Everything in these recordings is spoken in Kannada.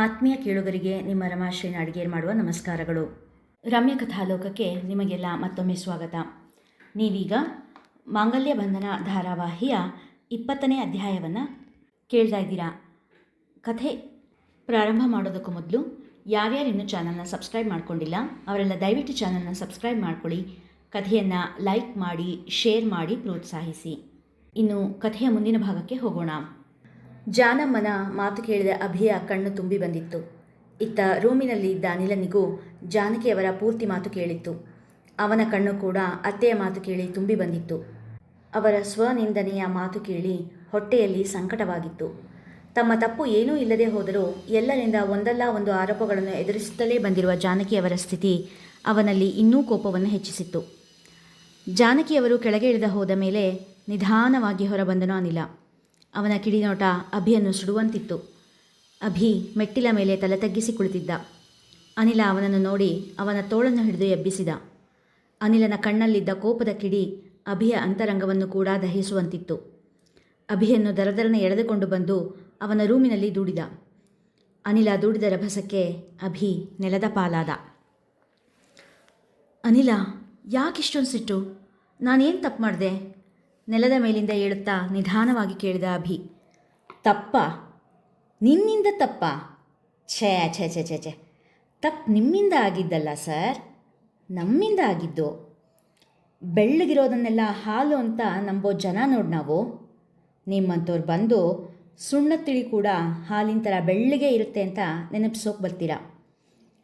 ಆತ್ಮೀಯ ಕೇಳುಗರಿಗೆ ನಿಮ್ಮ ರಮಾಶ್ರೀನ ಅಡುಗೆ ಮಾಡುವ ನಮಸ್ಕಾರಗಳು. ರಮ್ಯ ಕಥಾಲೋಕಕ್ಕೆ ನಿಮಗೆಲ್ಲ ಮತ್ತೊಮ್ಮೆ ಸ್ವಾಗತ. ನೀವೀಗ ಮಾಂಗಲ್ಯ ಬಂಧನ ಧಾರಾವಾಹಿಯ ಇಪ್ಪತ್ತನೇ ಅಧ್ಯಾಯವನ್ನು ಕೇಳ್ತಾ ಇದ್ದೀರಾ. ಕಥೆ ಪ್ರಾರಂಭ ಮಾಡೋದಕ್ಕೂ ಮೊದಲು ಯಾರ್ಯಾರು ಇನ್ನೂ ಚಾನಲ್ನ ಸಬ್ಸ್ಕ್ರೈಬ್ ಮಾಡ್ಕೊಂಡಿಲ್ಲ, ಅವರೆಲ್ಲ ದಯವಿಟ್ಟು ಚಾನಲ್ನ ಸಬ್ಸ್ಕ್ರೈಬ್ ಮಾಡ್ಕೊಳ್ಳಿ. ಕಥೆಯನ್ನು ಲೈಕ್ ಮಾಡಿ, ಶೇರ್ ಮಾಡಿ, ಪ್ರೋತ್ಸಾಹಿಸಿ. ಇನ್ನು ಕಥೆಯ ಮುಂದಿನ ಭಾಗಕ್ಕೆ ಹೋಗೋಣ. ಜಾನಮ್ಮನ ಮಾತು ಕೇಳಿದ ಅಭಿಯ ಕಣ್ಣು ತುಂಬಿ ಬಂದಿತ್ತು. ಇತ್ತ ರೂಮಿನಲ್ಲಿ ಇದ್ದ ಅನಿಲನಿಗೂ ಜಾನಕಿಯವರ ಪೂರ್ತಿ ಮಾತು ಕೇಳಿತ್ತು. ಅವನ ಕಣ್ಣು ಕೂಡ ಅತ್ತೆಯ ಮಾತು ಕೇಳಿ ತುಂಬಿ ಬಂದಿತ್ತು. ಅವರ ಸ್ವನಿಂದನೆಯ ಮಾತು ಕೇಳಿ ಹೊಟ್ಟೆಯಲ್ಲಿ ಸಂಕಟವಾಗಿತ್ತು. ತಮ್ಮ ತಪ್ಪು ಏನೂ ಇಲ್ಲದೆ ಹೋದರೂ ಎಲ್ಲರಿಂದ ಒಂದಲ್ಲ ಒಂದು ಆರೋಪಗಳನ್ನು ಎದುರಿಸುತ್ತಲೇ ಬಂದಿರುವ ಜಾನಕಿಯವರ ಸ್ಥಿತಿ ಅವನಲ್ಲಿ ಇನ್ನೂ ಕೋಪವನ್ನು ಹೆಚ್ಚಿಸಿತ್ತು. ಜಾನಕಿಯವರು ಕೆಳಗೆ ಇಳಿದ ಹೋದ ಮೇಲೆ ನಿಧಾನವಾಗಿ ಹೊರಬಂದನು ಅನಿಲ. ಅವನ ಕಿಡಿನೋಟ ಅಭಿಯನ್ನು ಸುಡುವಂತಿತ್ತು. ಅಭಿ ಮೆಟ್ಟಿಲ ಮೇಲೆ ತಲೆ ತಗ್ಗಿಸಿ ಕುಳಿತಿದ್ದ. ಅನಿಲ ಅವನನ್ನು ನೋಡಿ ಅವನ ತೋಳನ್ನು ಹಿಡಿದು ಎಬ್ಬಿಸಿದ. ಅನಿಲನ ಕಣ್ಣಲ್ಲಿದ್ದ ಕೋಪದ ಕಿಡಿ ಅಭಿಯ ಅಂತರಂಗವನ್ನು ಕೂಡ ದಹಿಸುವಂತಿತ್ತು. ಅಭಿಯನ್ನು ದರದರನೆ ಎಳೆದುಕೊಂಡು ಬಂದು ಅವನ ರೂಮಿನಲ್ಲಿ ದೂಡಿದ. ಅನಿಲ ದೂಡಿದ ರಭಸಕ್ಕೆ ಅಭಿ ನೆಲದ ಪಾಲಾದ. ಅನಿಲ, ಯಾಕಿಷ್ಟೊಂದು ಸಿಟ್ಟು? ನಾನೇನು ತಪ್ಪು ಮಾಡಿದೆ? ನೆಲದ ಮೇಲಿಂದ ಏಳುತ್ತಾ ನಿಧಾನವಾಗಿ ಕೇಳಿದ ಅಭಿ, ತಪ್ಪ, ನಿನ್ನಿಂದ ತಪ್ಪ? ಛೇ ಛೇ ಛೇ ಛೇ ಛೇ. ತಪ್ಪು ನಿಮ್ಮಿಂದ ಆಗಿದ್ದಲ್ಲ ಸರ್, ನಮ್ಮಿಂದ ಆಗಿದ್ದು. ಬೆಳ್ಳಗಿರೋದನ್ನೆಲ್ಲ ಹಾಲು ಅಂತ ನಂಬೋ ಜನ ನೋಡಿ ನಾವು. ನಿಮ್ಮಂಥವ್ರು ಬಂದು ಸುಣ್ಣ ತಿಳಿ ಕೂಡ ಹಾಲಿನ ಥರ ಬೆಳ್ಳಗೆ ಇರುತ್ತೆ ಅಂತ ನೆನಪಿಸೋಕೆ ಬರ್ತೀರಾ?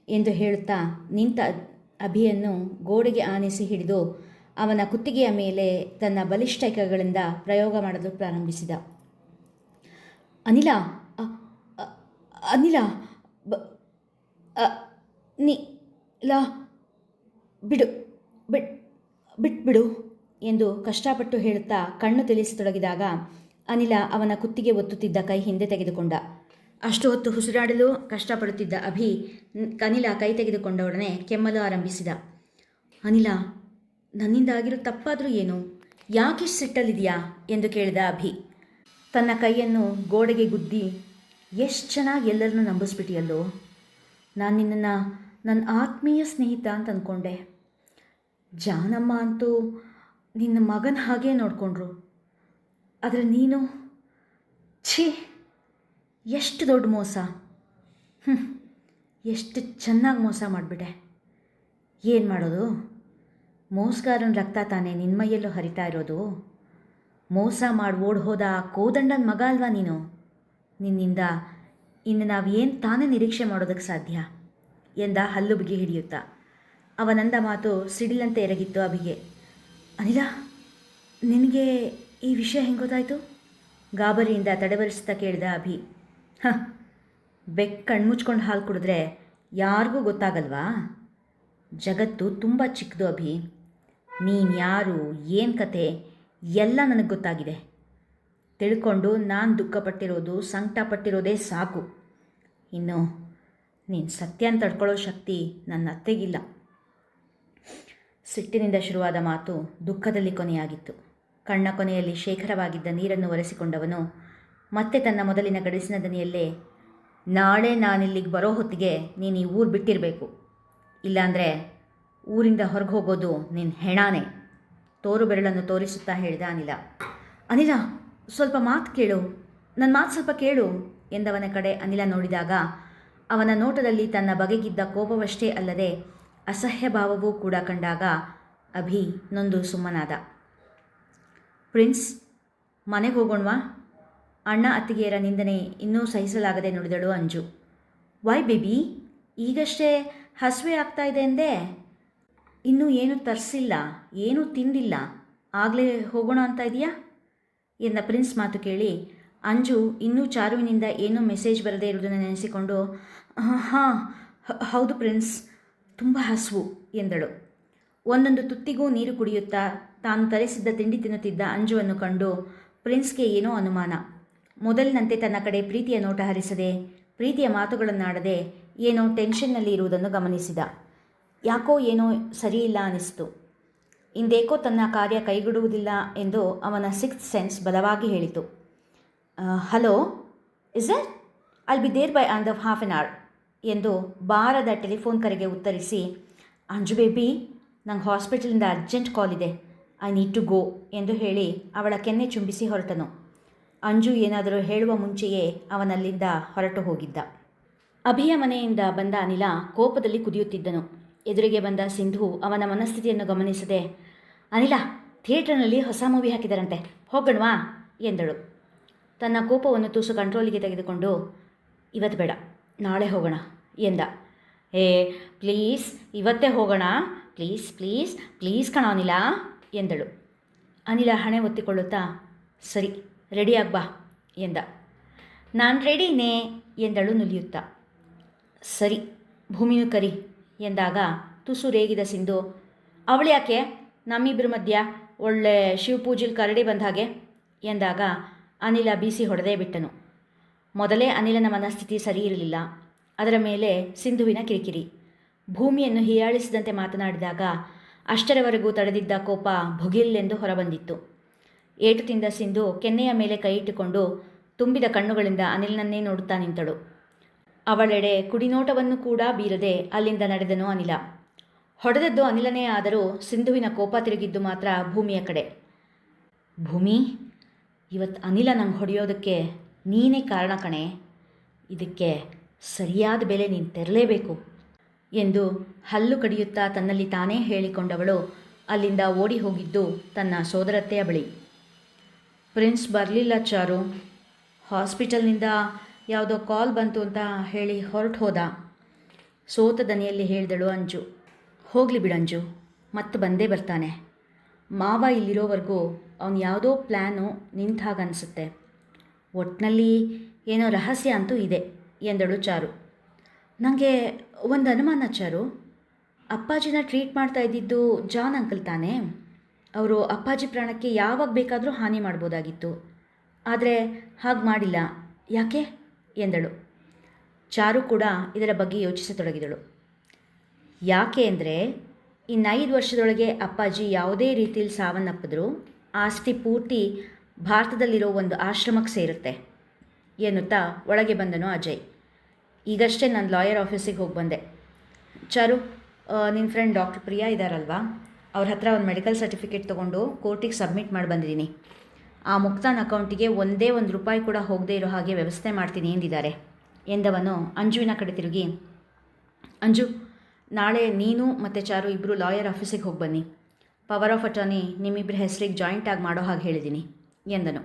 ಎಂದು ಹೇಳುತ್ತಾ ನಿಂತ ಅಭಿಯನ್ನು ಗೋಡೆಗೆ ಆನಿಸಿ ಹಿಡಿದು ಅವನ ಕುತ್ತಿಗೆಯ ಮೇಲೆ ತನ್ನ ಬಲಿಷ್ಠ ಕೈಗಳಿಂದ ಪ್ರಯೋಗ ಮಾಡಲು ಪ್ರಾರಂಭಿಸಿದ. ಅನಿಲ ಅನಿಲ, ಬ ನಿ, ಲ, ಬಿಡು ಬಿಟ್ ಬಿಟ್ಬಿಡು ಎಂದು ಕಷ್ಟಪಟ್ಟು ಹೇಳುತ್ತಾ ಕಣ್ಣು ತಿಳಿಸತೊಡಗಿದಾಗ ಅನಿಲ ಅವನ ಕುತ್ತಿಗೆ ಒತ್ತುತ್ತಿದ್ದ ಕೈ ಹಿಂದೆ ತೆಗೆದುಕೊಂಡ. ಅಷ್ಟು ಹೊತ್ತು ಉಸಿರಾಡಲು ಕಷ್ಟಪಡುತ್ತಿದ್ದ ಅಭಿ ಅನಿಲ ಕೈ ತೆಗೆದುಕೊಂಡೊಡನೆ ಕೆಮ್ಮಲು ಆರಂಭಿಸಿದ. ಅನಿಲ ನನ್ನಿಂದ ಆಗಿರೋ ತಪ್ಪಾದರೂ ಏನು? ಯಾಕೆ ಸಿಟ್ಟಲ್ಲಿದೆಯಾ ಎಂದು ಕೇಳಿದ ಅಭಿ. ತನ್ನ ಕೈಯನ್ನು ಗೋಡೆಗೆ ಗುದ್ದಿ, ಎಷ್ಟು ಚೆನ್ನಾಗಿ ಎಲ್ಲರನ್ನೂ ನಂಬಿಸ್ಬಿಟ್ಟಿಯಲ್ಲೋ? ನಾನು ನಿನ್ನನ್ನು ನನ್ನ ಆತ್ಮೀಯ ಸ್ನೇಹಿತ ಅಂತ ಅಂದ್ಕೊಂಡೆ ಜಾನಮ್ಮ ಅಂತೂ ನಿನ್ನ ಮಗನ ಹಾಗೇ ನೋಡಿಕೊಂಡ್ರು. ಆದರೆ ನೀನು, ಛೀ, ಎಷ್ಟು ದೊಡ್ಡ ಮೋಸ. ಹ್ಞೂ ಎಷ್ಟು ಚೆನ್ನಾಗಿ ಮೋಸ ಮಾಡಿಬಿಟ್ಟೆ. ಏನು ಮಾಡೋದು? ಮೋಸಗಾರನ ರಕ್ತ ತಾನೇ ನಿನ್ಮೈಯಲ್ಲೂ ಹರಿತಾ ಇರೋದು? ಮೋಸ ಮಾಡಿ ಓಡ್ ಹೋದ ಕೋದಂಡನ ಮಗ ಅಲ್ವಾ ನೀನು? ನಿನ್ನಿಂದ ಇನ್ನು ನಾವು ಏನು ತಾನೇ ನಿರೀಕ್ಷೆ ಮಾಡೋದಕ್ಕೆ ಸಾಧ್ಯ? ಎಂದ ಹಲ್ಲು ಬಿಗಿ ಹಿಡಿಯುತ್ತಾ. ಅವನಂದ ಮಾತು ಸಿಡಿಲಂತೆ ಎರಗಿತ್ತು ಅಭಿಗೆ. ಅನಿಲ, ನಿನಗೆ ಈ ವಿಷಯ ಹೆಂಗೆ ಗೊತ್ತಾಯಿತು? ಗಾಬರಿಯಿಂದ ತಡೆವರಿಸ್ತಾ ಕೇಳಿದ ಅಭಿ. ಹ, ಬೆಕ್ ಕಣ್ಮುಚ್ಕೊಂಡು ಹಾಲು ಕುಡಿದ್ರೆ ಯಾರಿಗೂ ಗೊತ್ತಾಗಲ್ವಾ? ಜಗತ್ತು ತುಂಬ ಚಿಕ್ಕದು ಅಭಿ. ನೀನು ಯಾರು ಏನು ಕತೆ? ಎಲ್ಲ ನನಗೆ ಗೊತ್ತಾಗಿದೆ. ತಿಳ್ಕೊಂಡು ನಾನು ದುಃಖಪಟ್ಟಿರೋದು ಸಂಕಟ ಪಟ್ಟಿರೋದೇ ಸಾಕು. ಇನ್ನು ನೀನು ಸತ್ಯನ ತಡ್ಕೊಳ್ಳೋ ಶಕ್ತಿ ನನ್ನ ಅತ್ತೆಗಿಲ್ಲ. ಸಿಟ್ಟಿನಿಂದ ಶುರುವಾದ ಮಾತು ದುಃಖದಲ್ಲಿ ಕೊನೆಯಾಗಿತ್ತು. ಕಣ್ಣ ಕೊನೆಯಲ್ಲಿ ಶೇಖರವಾಗಿದ್ದ ನೀರನ್ನು ಒರೆಸಿಕೊಂಡವನು ಮತ್ತೆ ತನ್ನ ಮೊದಲಿನ ಗಡಿಸಿನ ದನಿಯಲ್ಲೇ, ನಾಳೆ ನಾನಿಲ್ಲಿಗೆ ಬರೋ ಹೊತ್ತಿಗೆ ನೀನು ಈ ಊರು ಬಿಟ್ಟಿರಬೇಕು. ಇಲ್ಲಾಂದರೆ ಊರಿಂದ ಹೊರಗೆ ಹೋಗೋದು ನಿನ್ನ ಹೆಣಾನೆ. ತೋರು ಬೆರಳನ್ನು ತೋರಿಸುತ್ತಾ ಹೇಳಿದ ಅನಿಲ. ಅನಿಲ, ಸ್ವಲ್ಪ ಮಾತು ಕೇಳು. ನನ್ನ ಮಾತು ಸ್ವಲ್ಪ ಕೇಳು ಎಂದವನ ಕಡೆ ಅನಿಲ ನೋಡಿದಾಗ ಅವನ ನೋಟದಲ್ಲಿ ತನ್ನ ಬಗೆಗಿದ್ದ ಕೋಪವಷ್ಟೇ ಅಲ್ಲದೆ ಅಸಹ್ಯ ಭಾವವೂ ಕೂಡ ಕಂಡಾಗ ಅಭಿ ನೊಂದು ಸುಮ್ಮನಾದ. ಪ್ರಿನ್ಸ್, ಮನೆಗೆ ಹೋಗೋಣವಾ? ಅಣ್ಣ ಅತ್ತಿಗೆಯರ ನಿಂದನೆ ಇನ್ನೂ ಸಹಿಸಲಾಗದೆ ನುಡಿದಳು ಅಂಜು. ವೈ ಬೇಬಿ ಈಗಷ್ಟೇ ಹಸುವೆ ಆಗ್ತಾ ಇದೆ ಎಂದೆ ಇನ್ನೂ ಏನು ತರಿಸಿಲ್ಲ, ಏನೂ ತಿಂದಿಲ್ಲ, ಆಗಲೇ ಹೋಗೋಣ ಅಂತ ಇದೆಯಾ? ಎಂದ ಪ್ರಿನ್ಸ್ ಮಾತು ಕೇಳಿ, ಅಂಜು ಇನ್ನೂ ಚಾರುವಿನಿಂದ ಏನೂ ಮೆಸೇಜ್ ಬರದೇ ಇರುವುದನ್ನು ನೆನೆಸಿಕೊಂಡು, ಹಾಂ ಹೌದು ಪ್ರಿನ್ಸ್, ತುಂಬ ಹಸುವು, ಎಂದಳು. ಒಂದೊಂದು ತುತ್ತಿಗೂ ನೀರು ಕುಡಿಯುತ್ತಾ ತಾನು ತರಿಸಿದ್ದ ತಿಂಡಿ ತಿನ್ನುತ್ತಿದ್ದ ಅಂಜುವನ್ನು ಕಂಡು ಪ್ರಿನ್ಸ್ಗೆ ಏನೋ ಅನುಮಾನ. ಮೊದಲಿನಂತೆ ತನ್ನ ಕಡೆ ಪ್ರೀತಿಯ ನೋಟ ಹರಿಸದೆ, ಪ್ರೀತಿಯ ಮಾತುಗಳನ್ನಾಡದೆ ಏನೋ ಟೆನ್ಷನ್ನಲ್ಲಿ ಇರುವುದನ್ನು ಗಮನಿಸಿದ. ಯಾಕೋ ಏನೋ ಸರಿಯಿಲ್ಲ ಅನ್ನಿಸ್ತು. ಇಂದೇಕೋ ತನ್ನ ಕಾರ್ಯ ಕೈಗೂಡುವುದಿಲ್ಲ ಎಂದು ಅವನ ಸಿಕ್ಸ್ ಸೆನ್ಸ್ ಬಲವಾಗಿ ಹೇಳಿತು. Hello, is it? I'll be there by on the half an hour ಎಂದು ಬಾರದ ಟೆಲಿಫೋನ್ ಕರೆಗೆ ಉತ್ತರಿಸಿ ಅಂಜು ಬೇಬಿ, ನಂಗೆ ಹಾಸ್ಪಿಟಲಿಂದ ಅರ್ಜೆಂಟ್ ಕಾಲ್ ಇದೆ. ಐ ನೀಡ್ ಟು ಗೋ ಎಂದು ಹೇಳಿ ಅವಳ ಕೆನ್ನೆ ಚುಂಬಿಸಿ ಹೊರಟನು. ಅಂಜು ಏನಾದರೂ ಹೇಳುವ ಮುಂಚೆಯೇ ಅವನಲ್ಲಿಂದ ಹೊರಟು ಹೋಗಿದ್ದ. ಅಭಿಯ ಮನೆಯಿಂದ ಬಂದ ಅನಿಲ ಕೋಪದಲ್ಲಿ ಕುದಿಯುತ್ತಿದ್ದನು. ಎದುರಿಗೆ ಬಂದ ಸಿಂಧು ಅವನ ಮನಸ್ಥಿತಿಯನ್ನು ಗಮನಿಸದೆ, ಅನಿಲ, ಥಿಯೇಟರ್ನಲ್ಲಿ ಹೊಸ ಮೂವಿ ಹಾಕಿದರಂತೆ ಹೋಗೋಣವಾ ಎಂದಳು. ತನ್ನ ಕೋಪವನ್ನು ತುಸು ಕಂಟ್ರೋಲಿಗೆ ತೆಗೆದುಕೊಂಡು, ಇವತ್ತು ಬೇಡ, ನಾಳೆ ಹೋಗೋಣ, ಎಂದ. ಏ, ಪ್ಲೀಸ್, ಇವತ್ತೇ ಹೋಗೋಣ, ಪ್ಲೀಸ್ ಪ್ಲೀಸ್ ಪ್ಲೀಸ್ ಕಣ ಅನಿಲ, ಎಂದಳು. ಅನಿಲ ಹಣೆ ಒತ್ತಿಕೊಳ್ಳುತ್ತಾ ಸರಿ, ರೆಡಿ ಬಾ, ಎಂದ. ನಾನು ರೆಡಿನೇ, ಎಂದಳು ನುಲಿಯುತ್ತಾ. ಸರಿ, ಭೂಮಿನೂ ಕರಿ ಎಂದಾಗ ತುಸು ರೇಗಿದ ಸಿಂಧು, ಅವಳು ಯಾಕೆ? ನಮ್ಮಿಬ್ಬರ ಮಧ್ಯ ಒಳ್ಳೆ ಶಿವಪೂಜಿಲ್ ಕರಡಿ ಬಂದ ಹಾಗೆ? ಎಂದಾಗ ಅನಿಲ ಬೀಸಿ ಹೊಡೆದೇ ಬಿಟ್ಟನು. ಮೊದಲೇ ಅನಿಲನ ಮನಸ್ಥಿತಿ ಸರಿ ಇರಲಿಲ್ಲ. ಅದರ ಮೇಲೆ ಸಿಂಧುವಿನ ಕಿರಿಕಿರಿ. ಭೂಮಿಯನ್ನು ಹೀಯಾಳಿಸಿದಂತೆ ಮಾತನಾಡಿದಾಗ ಅಷ್ಟರವರೆಗೂ ತಡೆದಿದ್ದ ಕೋಪ ಭುಗಿಲ್ಲೆಂದು ಹೊರಬಂದಿತ್ತು. ಏಟು ತಿಂದ ಸಿಂಧು ಕೆನ್ನೆಯ ಮೇಲೆ ಕೈ ಇಟ್ಟುಕೊಂಡು ತುಂಬಿದ ಕಣ್ಣುಗಳಿಂದ ಅನಿಲನನ್ನೇ ನೋಡುತ್ತಾ ನಿಂತಳು. ಅವಳೆಡೆ ಕುಡಿನೋಟವನ್ನು ಕೂಡ ಬೀರದೆ ಅಲ್ಲಿಂದ ನಡೆದನು ಅನಿಲ. ಹೊಡೆದದ್ದು ಅನಿಲನೇ ಆದರೂ ಸಿಂಧುವಿನ ಕೋಪ ತಿರುಗಿದ್ದು ಮಾತ್ರ ಭೂಮಿಯ ಕಡೆ. ಭೂಮಿ ಇವತ್ತು ಅನಿಲ ನಂಗೆ ಹೊಡೆಯೋದಕ್ಕೆ ನೀನೇ ಕಾರಣ ಕಣೆ. ಇದಕ್ಕೆ ಸರಿಯಾದ ಬೆಲೆ ನೀನು ತೆರಲೇಬೇಕು ಎಂದು ಹಲ್ಲು ಕಡಿಯುತ್ತಾ ತನ್ನಲ್ಲಿ ತಾನೇ ಹೇಳಿಕೊಂಡವಳು ಅಲ್ಲಿಂದ ಓಡಿ ಹೋಗಿದ್ದು ತನ್ನ ಸೋದರತ್ತೆಯ ಬಳಿ. ಪ್ರಿನ್ಸ್ ಬರಲಿಲ್ಲ ಚಾರು. ಹಾಸ್ಪಿಟಲ್ನಿಂದ ಯಾವುದೋ ಕಾಲ್ ಬಂತು ಅಂತ ಹೇಳಿ ಹೊರಟು ಹೋದ. ಸೋತ ದನಿಯಲ್ಲಿ ಹೇಳಿದಳು ಅಂಜು. ಹೋಗಲಿ ಅಂಜು, ಮತ್ತೆ ಬಂದೇ ಬರ್ತಾನೆ. ಮಾವ ಇಲ್ಲಿರೋವರೆಗೂ ಅವನು ಯಾವುದೋ ಪ್ಲ್ಯಾನು ನಿಂತ ಹಾಗೆ ಅನಿಸುತ್ತೆ. ಒಟ್ಟಿನಲ್ಲಿ ಏನೋ ರಹಸ್ಯ ಅಂತೂ ಇದೆ ಎಂದಳು ಚಾರು. ನನಗೆ ಒಂದು ಅನುಮಾನ ಚಾರು, ಅಪ್ಪಾಜಿನ ಟ್ರೀಟ್ ಮಾಡ್ತಾ ಇದ್ದಿದ್ದು ಜಾನ್ ಅಂಕಲ್ ತಾನೆ? ಅವರು ಅಪ್ಪಾಜಿ ಪ್ರಾಣಕ್ಕೆ ಯಾವಾಗ ಬೇಕಾದರೂ ಹಾನಿ ಮಾಡ್ಬೋದಾಗಿತ್ತು. ಆದರೆ ಹಾಗೆ ಮಾಡಿಲ್ಲ. ಯಾಕೆ? ಎಂದಳು. ಚಾರು ಕೂಡ ಇದರ ಬಗ್ಗೆ ಯೋಚಿಸತೊಡಗಿದಳು. ಯಾಕೆ ಅಂದರೆ, ಇನ್ನೈದು ವರ್ಷದೊಳಗೆ ಅಪ್ಪಾಜಿ ಯಾವುದೇ ರೀತಿಯಲ್ಲಿ ಸಾವನ್ನಪ್ಪಿದ್ರು ಆಸ್ತಿ ಪೂರ್ತಿ ಭಾರತದಲ್ಲಿರೋ ಒಂದು ಆಶ್ರಮಕ್ಕೆ ಸೇರುತ್ತೆ ಎನ್ನುತ್ತಾ ಒಳಗೆ ಬಂದನು ಅಜಯ್. ಈಗಷ್ಟೇ ನಾನು ಲಾಯರ್ ಆಫೀಸಿಗೆ ಹೋಗಿ ಬಂದೆ. ಚಾರು ನಿನ್ನ ಫ್ರೆಂಡ್ ಡಾಕ್ಟರ್ ಪ್ರಿಯಾ ಇದ್ದಾರಲ್ವಾ ಅವ್ರ ಹತ್ರ ಒಂದು ಮೆಡಿಕಲ್ ಸರ್ಟಿಫಿಕೇಟ್ ತೊಗೊಂಡು ಕೋರ್ಟಿಗೆ ಸಬ್ಮಿಟ್ ಮಾಡಿ ಬಂದಿದ್ದೀನಿ ಆ ಮುಕ್ತಾನ್ ಅಕೌಂಟಿಗೆ ಒಂದೇ ಒಂದು ರೂಪಾಯಿ ಕೂಡ ಹೋಗದೇ ಇರೋ ಹಾಗೆ ವ್ಯವಸ್ಥೆ ಮಾಡ್ತೀನಿ ಎಂದಿದ್ದಾರೆ. ಎಂದವನು ಅಂಜುವಿನ ಕಡೆ ತಿರುಗಿ, ಅಂಜು, ನಾಳೆ ನೀನು ಮತ್ತು ಚಾರು ಇಬ್ಬರು ಲಾಯರ್ ಆಫೀಸಿಗೆ ಹೋಗಿ ಬನ್ನಿ. ಪವರ್ ಆಫ್ ಅಟಾರ್ನಿ ನಿಮ್ಮಿಬ್ಬರ ಹೆಸರಿಗೆ ಜಾಯಿಂಟ್ ಆಗಿ ಮಾಡೋ ಹಾಗೆ ಹೇಳಿದ್ದೀನಿ ಎಂದನು.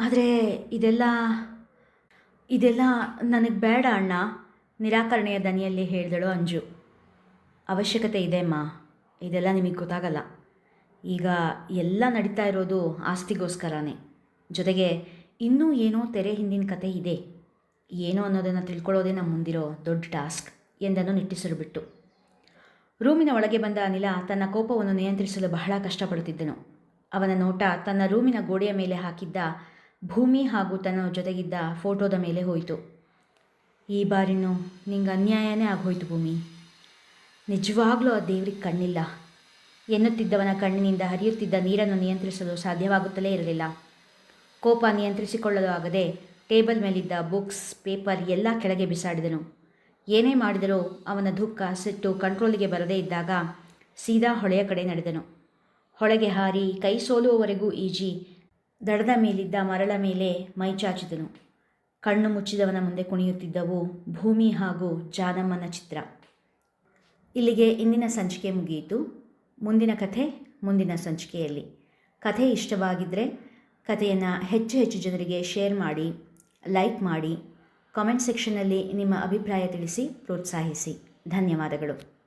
ಆದರೆ ಇದೆಲ್ಲ ಇದೆಲ್ಲ ನನಗೆ ಬೇಡ ಅಣ್ಣ. ನಿರಾಕರಣೆಯ ದನಿಯಲ್ಲಿ ಹೇಳಿದಳು ಅಂಜು. ಅವಶ್ಯಕತೆ ಇದೆ ಅಮ್ಮ ಇದೆಲ್ಲ ನಿಮಗೆ ಗೊತ್ತಾಗಲ್ಲ. ಈಗ ಎಲ್ಲ ನಡೀತಾ ಇರೋದು ಆಸ್ತಿಗೋಸ್ಕರನೇ. ಜೊತೆಗೆ ಇನ್ನೂ ಏನೋ ತೆರೆ ಹಿಂದಿನ ಕತೆ ಇದೆ. ಏನೋ ಅನ್ನೋದನ್ನು ತಿಳ್ಕೊಳ್ಳೋದೇ ನಮ್ಮ ಮುಂದಿರೋ ದೊಡ್ಡ ಟಾಸ್ಕ್ ಎಂದನ್ನು ನಿಟ್ಟಿಸಲು ಬಿಟ್ಟು. ರೂಮಿನ ಒಳಗೆ ಬಂದ ಅನಿಲ ತನ್ನ ಕೋಪವನ್ನು ನಿಯಂತ್ರಿಸಲು ಬಹಳ ಕಷ್ಟಪಡುತ್ತಿದ್ದನು. ಅವನ ನೋಟ ತನ್ನ ರೂಮಿನ ಗೋಡೆಯ ಮೇಲೆ ಹಾಕಿದ್ದ ಭೂಮಿ ಹಾಗೂ ತನ್ನ ಜೊತೆಗಿದ್ದ ಫೋಟೋದ ಮೇಲೆ ಹೋಯಿತು. ಈ ಬಾರಿನೂ ನಿಂಗೆ ಅನ್ಯಾಯನೇ ಆಗೋಯ್ತು ಭೂಮಿ. ನಿಜವಾಗ್ಲೂ ಆ ದೇವ್ರಿಗೆ ಕಣ್ಣಿಲ್ಲ. ಎನ್ನುತ್ತಿದ್ದವನ ಕಣ್ಣಿನಿಂದ ಹರಿಯುತ್ತಿದ್ದ ನೀರನ್ನು ನಿಯಂತ್ರಿಸಲು ಸಾಧ್ಯವಾಗುತ್ತಲೇ ಇರಲಿಲ್ಲ. ಕೋಪ ನಿಯಂತ್ರಿಸಿಕೊಳ್ಳಲು ಆಗದೆ ಟೇಬಲ್ ಮೇಲಿದ್ದ ಬುಕ್ಸ್, ಪೇಪರ್ ಎಲ್ಲ ಕೆಳಗೆ ಬಿಸಾಡಿದನು. ಏನೇ ಮಾಡಿದರೂ ಅವನ ದುಃಖ ಸಿಟ್ಟು ಕಂಟ್ರೋಲಿಗೆ ಬರದೇ ಇದ್ದಾಗ ಸೀದಾ ಹೊಳೆಯ ಕಡೆ ನಡೆದನು. ಹೊಳೆಗೆ ಹಾರಿ ಕೈ ಸೋಲುವವರೆಗೂ ಈಜಿ ದಡದ ಮೇಲಿದ್ದ ಮರಳ ಮೇಲೆ ಮೈಚಾಚಿದನು ಕಣ್ಣು ಮುಚ್ಚಿದವನ ಮುಂದೆ ಕುಣಿಯುತ್ತಿದ್ದವು ಭೂಮಿ ಹಾಗೂ ಜಾನಮ್ಮನ ಚಿತ್ರ. ಇಲ್ಲಿಗೆ ಇಂದಿನ ಸಂಚಿಕೆ ಮುಗಿಯಿತು. ಮುಂದಿನ ಕಥೆ ಮುಂದಿನ ಸಂಚಿಕೆಯಲ್ಲಿ. ಕಥೆ ಇಷ್ಟವಾಗಿದ್ದರೆ ಕಥೆಯನ್ನು ಹೆಚ್ಚು ಹೆಚ್ಚು ಜನರಿಗೆ ಶೇರ್ ಮಾಡಿ, ಲೈಕ್ ಮಾಡಿ ಕಾಮೆಂಟ್ ಸೆಕ್ಷನ್ನಲ್ಲಿ ನಿಮ್ಮ ಅಭಿಪ್ರಾಯ ತಿಳಿಸಿ, ಪ್ರೋತ್ಸಾಹಿಸಿ. ಧನ್ಯವಾದಗಳು.